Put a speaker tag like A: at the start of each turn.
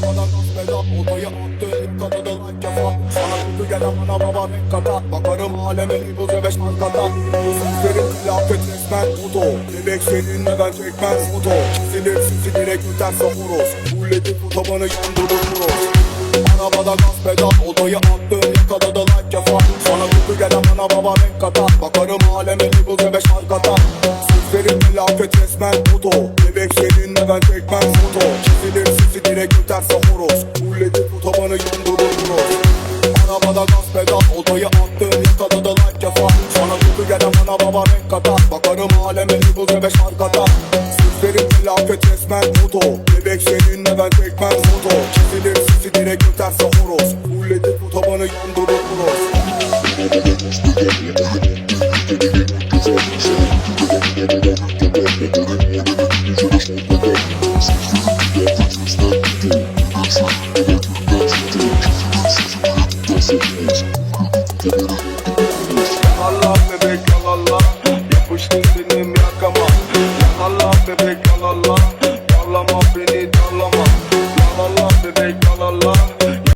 A: Arabada gaz pedal Odayı attı Kadada lan kafa Sana kutu gelen bana baba renk kata Bakarım aleme Liboz ve beş markata Sözlerim felaket resmen Oto Bebek seninle ben çekmez foto Çizilir sizi direkt öterse horoz Bulleti tabanı yandırır horoz Arabada gaz pedal Odayı attı Yakaladı lan kafa Sana kutu gelen bana baba renk kata Bakarım aleme Liboz ve beş markata Sözlerim felaket resmen Oto Bebek seninle ben çekmez foto Çizilir sizi direkt öterse horoz Bulleti tabanı yandırır horoz Arabada gaz pedal Odayı attım yakaladı lan kafa Sana kutu gelen bana baba renk kata Bakarım aleme Liboz ve beş markata Sözlerim felaket resmen foto Bebek seninle ben çekmez foto Çizilir sizi direkt öterse horoz Bulleti tabanı yandırır horoz
B: Thank you. bebek yalala Yalama beni darlama Yalala bebek yalala